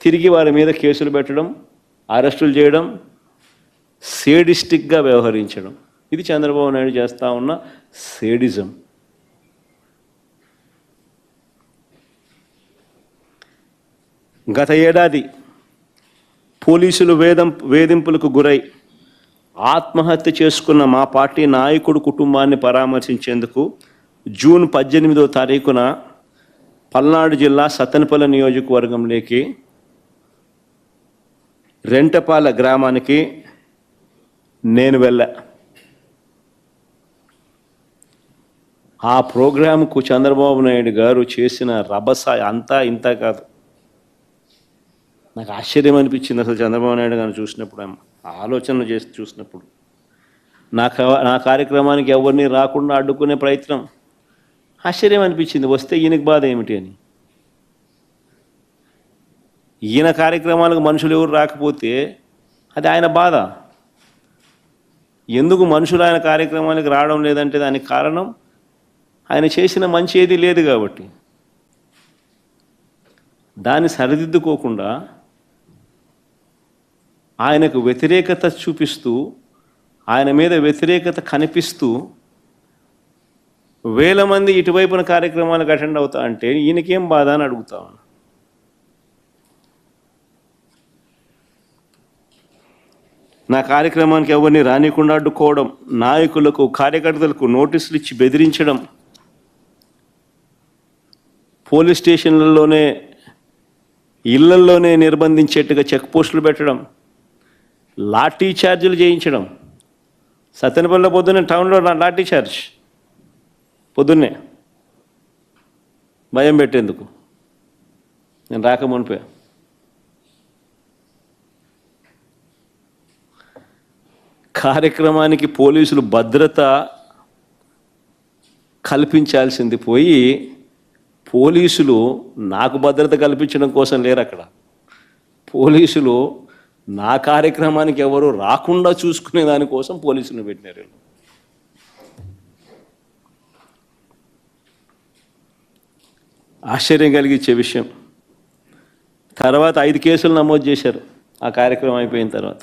తిరిగి వారి మీద కేసులు పెట్టడం అరెస్టులు చేయడం సేడిస్టిక్గా వ్యవహరించడం. ఇది చంద్రబాబు నాయుడు చేస్తూ ఉన్న సేడిజం. గత ఏడాది పోలీసులు వేదం వేధింపులకు గురై ఆత్మహత్య చేసుకున్న మా పార్టీ నాయకుడు కుటుంబాన్ని పరామర్శించేందుకు జూన్ పద్దెనిమిదో తారీఖున పల్నాడు జిల్లా సత్తెనపల్లి నియోజకవర్గంలోకి రెంటపాల గ్రామానికి నేను వెళ్ళా. ఆ ప్రోగ్రాంకు చంద్రబాబు నాయుడు గారు చేసిన రభస అంతా ఇంత కాదు. నాకు ఆశ్చర్యం అనిపించింది అసలు చంద్రబాబు నాయుడు గారిని చూసినప్పుడు ఆలోచనలు ఆలోచన చేసి చూసినప్పుడు. నా నా కార్యక్రమానికి ఎవరిని రాకుండా అడ్డుకునే ప్రయత్నం. ఆశ్చర్యం అనిపించింది వస్తే ఈయనకి బాధ ఏమిటి అని. ఈయన కార్యక్రమాలకు మనుషులు ఎవరు రాకపోతే అది ఆయన బాధ. ఎందుకు మనుషులు ఆయన కార్యక్రమానికి రావడం లేదంటే దానికి కారణం? ఆయన చేసిన మంచి ఏది లేదు కాబట్టి. దాన్ని సరిదిద్దుకోకుండా ఆయనకు వ్యతిరేకత చూపిస్తూ ఆయన మీద వ్యతిరేకత కనిపిస్తూ వేల మంది ఇటువైపున కార్యక్రమాలకు అటెండ్ అవుతా అంటే ఈయనకేం బాధ అని అడుగుతా నా కార్యక్రమానికి ఎవరిని రానికుండా అడ్డుకోవడం నాయకులకు కార్యకర్తలకు నోటీసులు ఇచ్చి బెదిరించడం పోలీస్ స్టేషన్లలోనే ఇళ్ళల్లోనే నిర్బంధించేట్టుగా చెక్ పోస్టులు పెట్టడం లాఠీ ఛార్జీలు చేయించడం. సత్యనపల్లిలో పొద్దున్నే టౌన్లో నా లాఠీ ఛార్జ్ పొద్దున్నే. భయం పెట్టేందుకు. నేను రాక మునిపే కార్యక్రమానికి పోలీసులు భద్రత కల్పించాల్సింది పోయి పోలీసులు నాకు భద్రత కల్పించడం కోసం లేరు అక్కడ. పోలీసులు నా కార్యక్రమానికి ఎవరు రాకుండా చూసుకునే దానికోసం పోలీసులు పెట్టినారు వీళ్ళు. ఆశ్చర్యం కలిగించే విషయం. తర్వాత ఐదు కేసులు నమోదు చేశారు. ఆ కార్యక్రమం అయిపోయిన తర్వాత.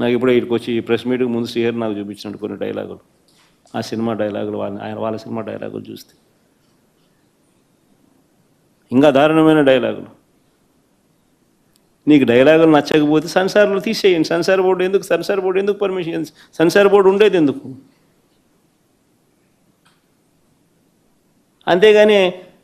నాకు ఇప్పుడే ఇక్కడికి వచ్చి ఈ ప్రెస్ మీట్కి ముందు శ్రీహరి నాకు చూపించినట్టు కొన్ని డైలాగులు. ఆ సినిమా డైలాగులు వాళ్ళ ఆయన వాళ్ళ సినిమా డైలాగులు చూస్తే. ఇంకా దారుణమైన డైలాగులు. నీకు డైలాగులు నచ్చకపోతే సెన్సార్లు తీసేయండి. సెన్సార్ బోర్డు ఎందుకు? సెన్సార్ బోర్డు ఎందుకు పర్మిషన్ సెన్సార్ బోర్డు ఉండేది ఎందుకు? అంతేగాని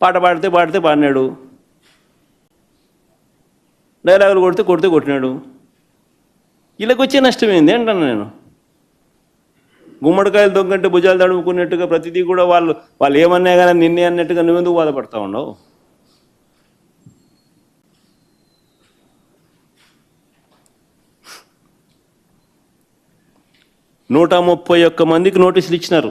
పాట పాడితే పాడితే పాడినాడు. డైలాగులు కొడితే కొడితే కొట్టినాడు. వీళ్ళకొచ్చే నష్టం ఏంది అంటాను నేను. గుమ్మడికాయలు దొంగంటే భుజాలు తడుముకున్నట్టుగా ప్రతిదీ కూడా వాళ్ళు వాళ్ళు ఏమన్నా కానీ నిన్నే అన్నట్టుగా నువ్వెందుకు బాధపడతా ఉండవు నూట ముప్పై ఒక్క మందికి నోటీసులు ఇచ్చినారు.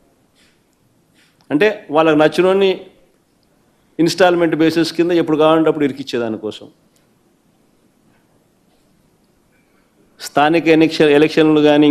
అంటే వాళ్ళకి నచ్చినోని ఇన్స్టాల్మెంట్ బేసిస్ కింద ఎప్పుడు కావాలంటే అప్పుడు ఇరికిచ్చేదానికోసం స్థానిక ఎన్నిక ఎలక్షన్లు కానీ